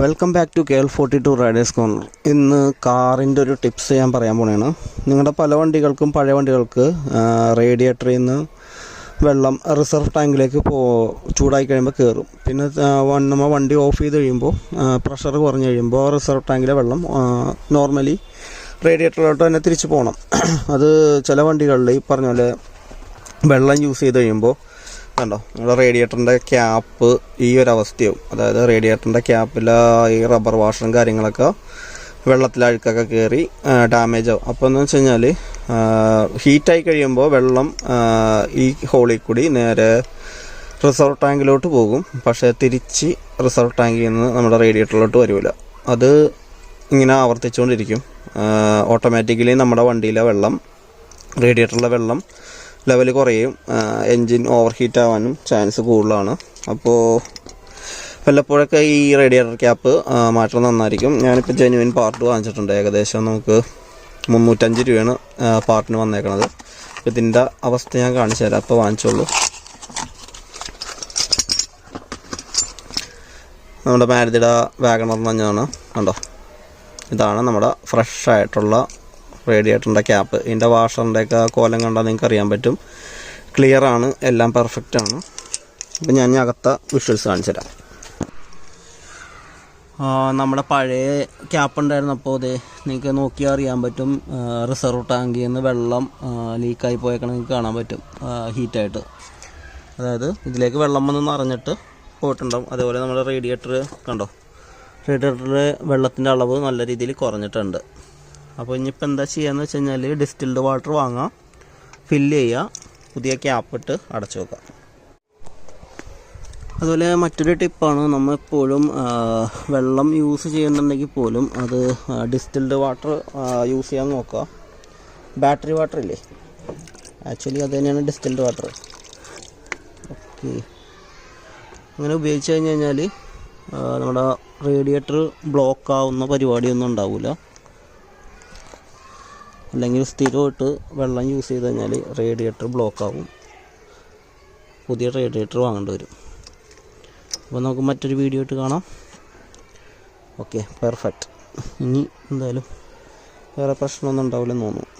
Welcome back to K L forty two riders corner ഇന്ന് കാറിന്റെ ഒരു ടിപ്സ് ഞാൻ പറയാൻ പോണേണ്. നിങ്ങളുടെ പല വണ്ടികൾക്കും പഴയ വണ്ടികൾക്ക് റേഡിയേറ്ററിൽ നിന്ന് വെള്ളം റിസർവ് ടാങ്കിലേക്ക് പോ ചൂടായി കഴിയുമ്പോൾ കയറും പിന്നെ നമ്മൾ വണ്ടി ഓഫ് ചെയ്ത് കഴിയുമ്പോൾ പ്രഷർ കുറഞ്ഞു കഴിയുമ്പോൾ റിസർവ് ടാങ്കിലെ വെള്ളം നോർമലി റേഡിയേറ്ററിലോട്ട് തന്നെ തിരിച്ചു പോകണം അത് ചില വണ്ടികളിൽ ഈ പറഞ്ഞ പോലെ വെള്ളം യൂസ് ചെയ്ത് കഴിയുമ്പോൾ കണ്ടോ? നമ്മുടെ റേഡിയേറ്ററിന്റെ ക്യാപ്പ് ഈ ഒരു അവസ്ഥയാവും. അതായത് റേഡിയേറ്ററിന്റെ ക്യാപ്പിൽ ഈ റബ്ബർ വാഷറും കാര്യങ്ങളൊക്കെ വെള്ളത്തിലഴുക്കൊക്കെ കയറി ഡാമേജ് ആവും. അപ്പോൾ എന്ന് വെച്ച് കഴിഞ്ഞാൽ ഹീറ്റായി കഴിയുമ്പോൾ വെള്ളം ഈ ഹോളിൽ കൂടി നേരെ റിസർവ് ടാങ്കിലോട്ട് പോകും. പക്ഷേ തിരിച്ച് റിസർവ് ടാങ്കിൽ നിന്ന് നമ്മുടെ റേഡിയേറ്ററിലോട്ട് വരില്ല അത് ഇങ്ങനെ ആവർത്തിച്ചുകൊണ്ടിരിക്കും ഓട്ടോമാറ്റിക്കലി നമ്മുടെ വണ്ടിയിലെ വെള്ളം റേഡിയേറ്ററിലെ വെള്ളം ലെവൽ കുറയും. എൻജിൻ ഓവർ ഹീറ്റ് ആവാനും ചാൻസ് കൂടുതലാണ്. അപ്പോൾ വല്ലപ്പോഴൊക്കെ ഈ റേഡിയേറ്റർ ക്യാപ്പ് മാറ്റം നന്നായിരിക്കും. ഞാനിപ്പോൾ ജെനുവിൻ പാർട്ട് വാങ്ങിച്ചിട്ടുണ്ട്. ഏകദേശം നമുക്ക് മുന്നൂറ്റഞ്ച് രൂപയാണ് പാർട്ടിന് വന്നേക്കണത്. ഇതിന്റെ അവസ്ഥ ഞാൻ കാണിച്ചു തരാം. അപ്പോൾ വാങ്ങിച്ചോളൂ. നമ്മുടെ മാരുതിയുടെ വാഗണർ മഞ്ഞാണ് കണ്ടോ? ഇതാണ് നമ്മുടെ ഫ്രഷ് ആയിട്ടുള്ള റേഡിയേറ്ററിന്റെ ക്യാപ്പ് ഇതിന്റെ വാഷറിന്റെയൊക്കെ കോലം കണ്ടാൽ നിങ്ങൾക്ക് അറിയാൻ പറ്റും. ക്ലിയർ ആണ് എല്ലാം പെർഫെക്റ്റ് ആണ്. അപ്പം ഞാൻ അകത്ത വിഷ്വൽസ് കാണിച്ചു തരാം. നമ്മുടെ പഴയ ക്യാപ്പ് ഉണ്ടായിരുന്നപ്പോൾ അതെ നിങ്ങൾക്ക് നോക്കിയാൽ അറിയാൻ പറ്റും. റിസർവ് ടാങ്കിൽ നിന്ന് വെള്ളം ലീക്കായി പോയേക്കണ നിങ്ങൾക്ക് കാണാൻ പറ്റും. ഹീറ്റായിട്ട് അതായത് ഇതിലേക്ക് വെള്ളം വന്ന് നിറഞ്ഞിട്ട് പോയിട്ടുണ്ടാവും. അതേപോലെ നമ്മുടെ റേഡിയേറ്റർ കണ്ടോ? റേഡിയേറ്ററിൽ വെള്ളത്തിന്റെ അളവ് നല്ല രീതിയിൽ കുറഞ്ഞിട്ടുണ്ട്. അപ്പോൾ ഇനിയിപ്പോൾ എന്താ ചെയ്യാന്ന് വെച്ച് കഴിഞ്ഞാൽ ഡിസ്റ്റിൽഡ് വാട്ടർ വാങ്ങാം. ഫില്ല് ചെയ്യുക പുതിയ ക്യാപ്പ് ഇട്ട് അടച്ചു വെക്കുക അതുപോലെ മറ്റൊരു ടിപ്പാണ് നമ്മൾ എപ്പോഴും വെള്ളം യൂസ് ചെയ്യുന്നുണ്ടെങ്കിൽ പോലും അത് ഡിസ്റ്റിൽഡ് വാട്ടർ യൂസ് ചെയ്യാൻ നോക്കുക. ബാറ്ററി വാട്ടർ ഇല്ലേ? ആക്ച്വലി അത് തന്നെയാണ് ഡിസ്റ്റിൽഡ് വാട്ടർ ഓക്കെ അങ്ങനെ ഉപയോഗിച്ച് കഴിഞ്ഞ് കഴിഞ്ഞാൽ നമ്മുടെ റേഡിയേറ്റർ ബ്ലോക്ക് ആവുന്ന പരിപാടിയൊന്നും ഉണ്ടാവില്ല അല്ലെങ്കിൽ സ്ഥിരമായിട്ട് വെള്ളം യൂസ് ചെയ്ത് കഴിഞ്ഞാൽ റേഡിയേറ്റർ ബ്ലോക്ക് ആകും പുതിയ റേഡിയേറ്റർ വാങ്ങേണ്ടി വരും. അപ്പോൾ നമുക്ക് മറ്റൊരു വീഡിയോ ഇട്ട് കാണാം. ഓക്കെ പെർഫെക്റ്റ് ഇനി എന്തായാലും വേറെ പ്രശ്നമൊന്നും ഉണ്ടാവില്ലെന്ന് തോന്നുന്നു.